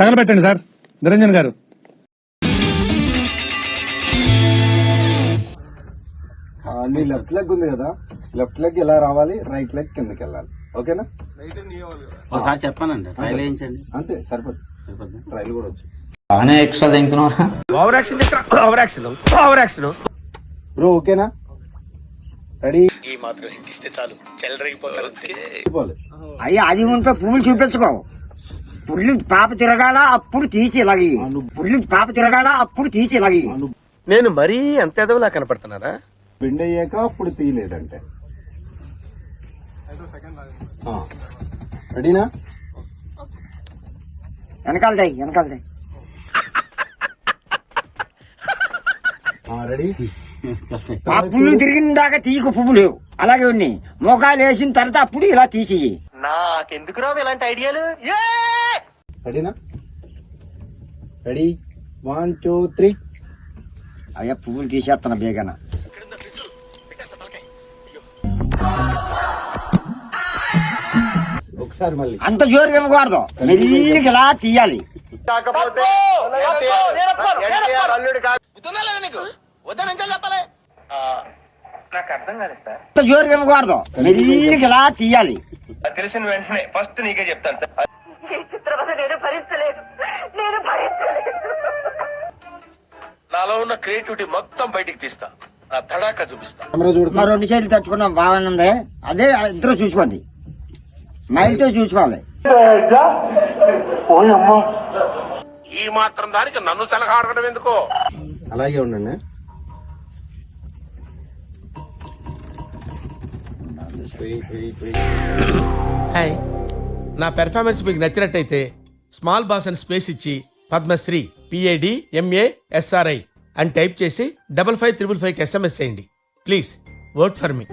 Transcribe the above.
తగలబెట్టండి sir. Niranjan గారు. ఆ, నీ లెఫ్ట్ లెగ్ ఉంది కదా. లెఫ్ట్ లెగ్ ఇలా రావాలి? రైట్ లెగ్ కిందకి వెళ్ళాలి. ఓకేనా? ఒకసారి చెప్పానండి. ట్రైల్ వేయించండి. అంతే సరిపోతుంది సరిపోద్దా? ట్రైల్ కూడా వచ్చు. బాగానే ఎక్స్ట్రా తింటున్నావా బ్రో ఓకేనా? రెడీ ఈ మాత్రం ఇస్తే చాలు. చెల్లరగిపోతారు అయ్యా అది ఉంటే పువ్వులు చూపించుకో. పుల్లు పాప తిరగాల అప్పుడు తీసి ఇలాగి పుల్లు పాప తిరగాల అప్పుడు తీసి ఇలాగి నేను మరీ అంత ఎదవలా కనపడుతున్నారా బెండ్ అయ్యాక అప్పుడు తీయలేదంటే. ఆ. రెడీనా? వెనకాలదాయి వెనకాలదాయి ఆ, రెడీ? ఆ పువ్వులు తిరిగిన దాకా తీయకు పువ్వులు అలాగే ఉన్నాయి. మోకాలు వేసిన తర్వాత అప్పుడు ఇలా తీసి రెడీనా రెడీ వన్ టూ త్రీ అయ్యా పువ్వులు తీసేస్తున్నా బేగన. ఒకసారి మళ్ళీ. అంత జోరుగా ఇవ్వకూడదు. మెల్లిగా ఇలా తీయాలి. కాకపోతే అల్లుడు నీకు? వద్దని చెప్పలే. అంత జోరుగా ఇవ్వకూడదు. మెల్లిగా ఇలా తీయాలి. తెలిసిన వెంటనే ఫస్ట్ నీకే చెప్తాను సార్. నాలో ఉన్న క్రియేటివిటీ మొత్తం బయటికి తీస్తా. నా తడాక చూపిస్తా. మా రెండు చేతులు తట్టుకున్నాం. బాగానే ఉంది. అదే ఇద్దరు చూసుకోండి. మైల్తో చూసుకోవాలి. ఈ మాత్రం దానికి నన్ను సలహా అడగడం ఎందుకో? అలాగే ఉండండి. హాయ్. నా పెర్ఫార్మెన్స్ మీకు నచ్చినట్టయితే స్మాల్ బాస్ అని స్పేస్ ఇచ్చి పద్మశ్రీ పిఏడి ఎంఏ ఎస్ఆర్ఐ అని టైప్ చేసి డబల్ ఫైవ్ త్రిబుల్ ఫైవ్కి ఎస్ఎంఎస్ చేయండి. Please work for me